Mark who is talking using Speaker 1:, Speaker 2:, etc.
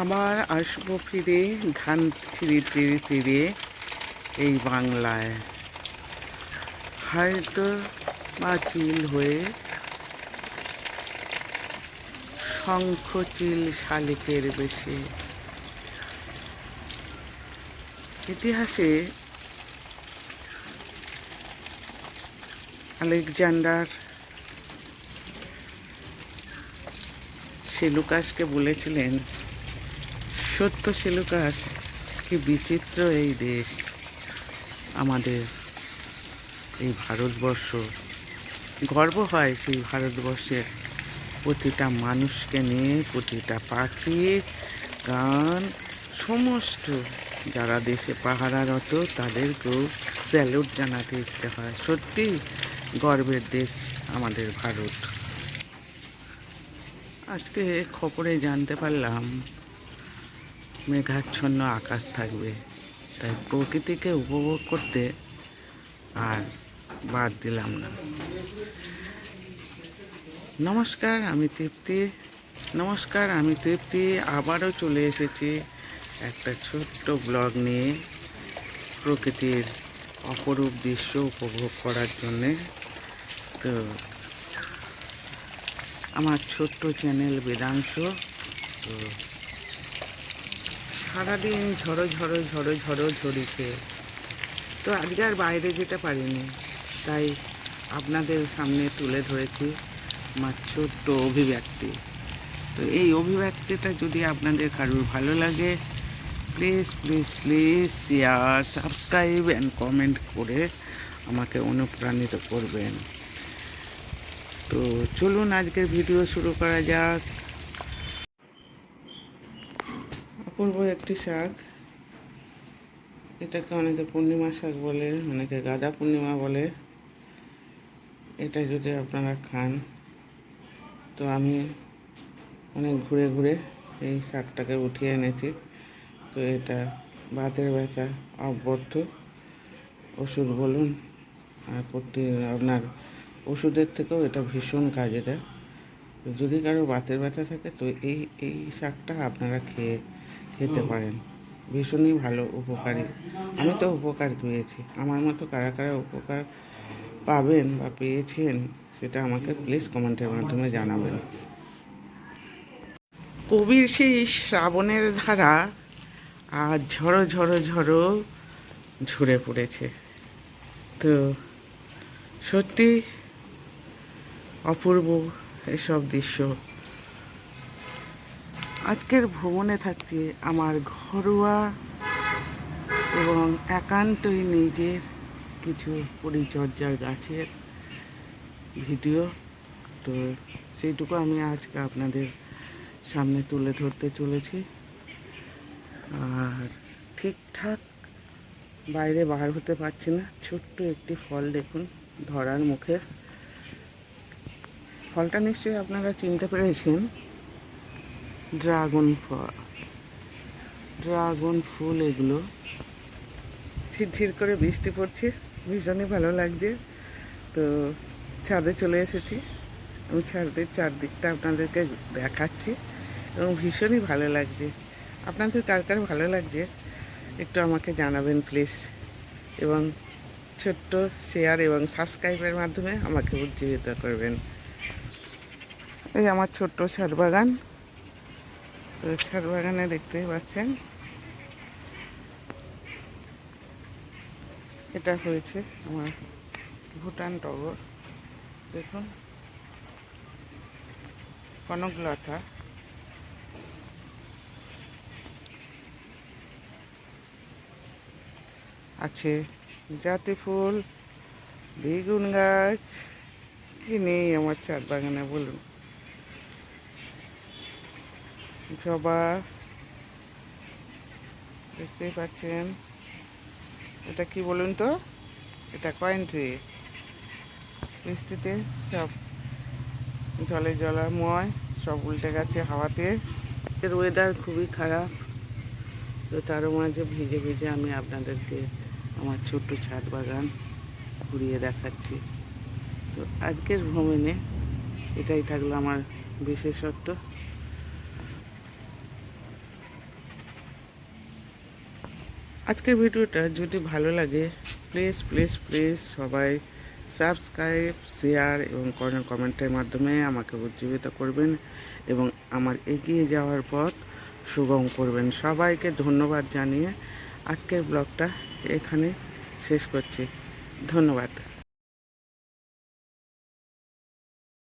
Speaker 1: আবার আসব ফিরে, ধান ছিঁড়ে তীরে তীরে এই বাংলায়। হয়তো চিল হয়ে শঙ্খ চিল শালিকের বেশে। ইতিহাসে আলেকজান্ডার সেলুকাসকে বলেছিলেন সত্য সেলুকাস কি বিচিত্র এই দেশ আমাদের এই ভারতবর্ষ। গর্ব হয় সেই ভারতবর্ষের প্রতিটা মানুষকে নিয়ে, প্রতিটা পাখি, গান, সমস্ত যারা দেশে পাহারারত তাদেরকেও স্যালুট জানাতে ইচ্ছে হয়। সত্যি গর্বের দেশ আমাদের ভারত। আজকে খবরে জানতে পারলাম মেঘাচ্ছন্ন আকাশ থাকবে। তাই প্রকৃতিকে উপভোগ করতে আর বাদ দিলাম না। নমস্কার, আমি তৃপ্তি। নমস্কার, আমি তৃপ্তি। আবারও চলে এসেছি একটা ছোট্ট ব্লগ নিয়ে প্রকৃতির অপরূপ দৃশ্য উপভোগ করার জন্যে। তো, আমার ছোট্ট চ্যানেল বেদাংশ, তো সারাদিন ঝড়ো ঝড়ো ঝড়ো ঝড়ো ঝরিছে তো আজকে আর বাইরে যেতে পারিনি, তাই আপনাদের সামনে তুলে ধরেছি আমার ছোট্ট অভিব্যক্তি। তো এই অভিব্যক্তিটা যদি আপনাদের কারোর ভালো লাগে please please please share subscribe and comment করে আমাকে অনুপ্রাণিত করবেন। তো চলুন আজকের ভিডিও শুরু করা যাক। অপূর্ব একটি শাক। এটাকে অনেকে পূর্ণিমা শাক বলে, অনেকে গাঁদা পূর্ণিমা বলে। এটা যদি আপনারা খান, তো আমি অনেক ঘুরে ঘুরে এই শাকটাকে উঠিয়ে এনেছি। তো এটা বাতের ব্যথা অব্যর্থ। ওষুধ বলুন, আর প্রতি আপনার ওষুধের থেকেও এটা ভীষণ কাজে দেয়। যদি কারও বাতের ব্যথা থাকে, তো এই এই শাকটা আপনারা খেয়ে খেতে পারেন। ভীষণই ভালো উপকারী। আমি তো উপকার পেয়েছি। আমার মতো কারা কারা উপকার পাবেন বা পেয়েছেন সেটা আমাকে প্লিজ কমেন্টের মাধ্যমে জানাবেন। কবির সেই শ্রাবণের ধারা আর ঝড়ো ঝড়ো ঝড়ো ঝরে পড়েছে। তো সত্যি অপূর্ব এসব দৃশ্য। আজকের ভ্রমণে থাকছে আমার ঘরোয়া এবং একান্তই নিজের কিছু পরিচর্যার গাছের ভিডিও। তো সেইটুকু আমি আজকে আপনাদের সামনে তুলে ধরতে চলেছি। আর ঠিকঠাক বাইরে বার হতে পারছি না। ছোট্ট একটি ফল দেখুন, ধরার মুখে। ফলটা নিশ্চয়ই আপনারা চিনতে পেরেছেন। ড্রাগন ফল। ড্রাগন ফুল এগুলো। ঝিরঝির করে বৃষ্টি পড়ছে, ভীষণই ভালো লাগছে। তো ছাদে চলে এসেছি। আমি ছাদের চারদিকটা আপনাদেরকে দেখাচ্ছি এবং ভীষণই ভালো লাগছে। আপনাদের কার কার ভালো লাগছে একটু আমাকে জানাবেন প্লিজ এবং ছোট্ট শেয়ার এবং সাবস্ক্রাইবের মাধ্যমে আমাকে উজ্জীবিত করবেন। এই আমার ছোট্ট ছাদ বাগান। তো ছাদ বাগানে দেখতেই পাচ্ছেন। এটা হয়েছে আমার ভুটান টগর। দেখুন। কনকলতা। আছে জাতি ফুল, বেগুন গাছ। কি নেই আমার চার বাগানে, বলুন। জবা, দেখতেই পাচ্ছেন। এটা কি বলুন তো? এটা কয়েন ট্রি বৃষ্টিতে সব জলে জলাময় সব উল্টে গেছে হাওয়াতে। এর ওয়েদার খুবই খারাপ। তো তারও মাঝে ভিজে ভিজে আমি আপনাদেরকে আমার ছোট্ট ছাদ বাগান ঘুরিয়ে দেখাচ্ছি। তো আজকের ভ্রমণে এটাই থাকল আমার বিশেষত্ব। আজকের ভিডিওটা যদি ভালো লাগে প্লিজ প্লিজ প্লিজ সবাই সাবস্ক্রাইব শেয়ার এবং কমেন্টের মাধ্যমে আমাকে উজ্জীবিত করবেন এবং আমার এগিয়ে যাওয়ার পথ সুগম করবেন। সবাইকে ধন্যবাদ জানিয়ে আজকের ব্লগটা এখানে শেষ করছি। ধন্যবাদ।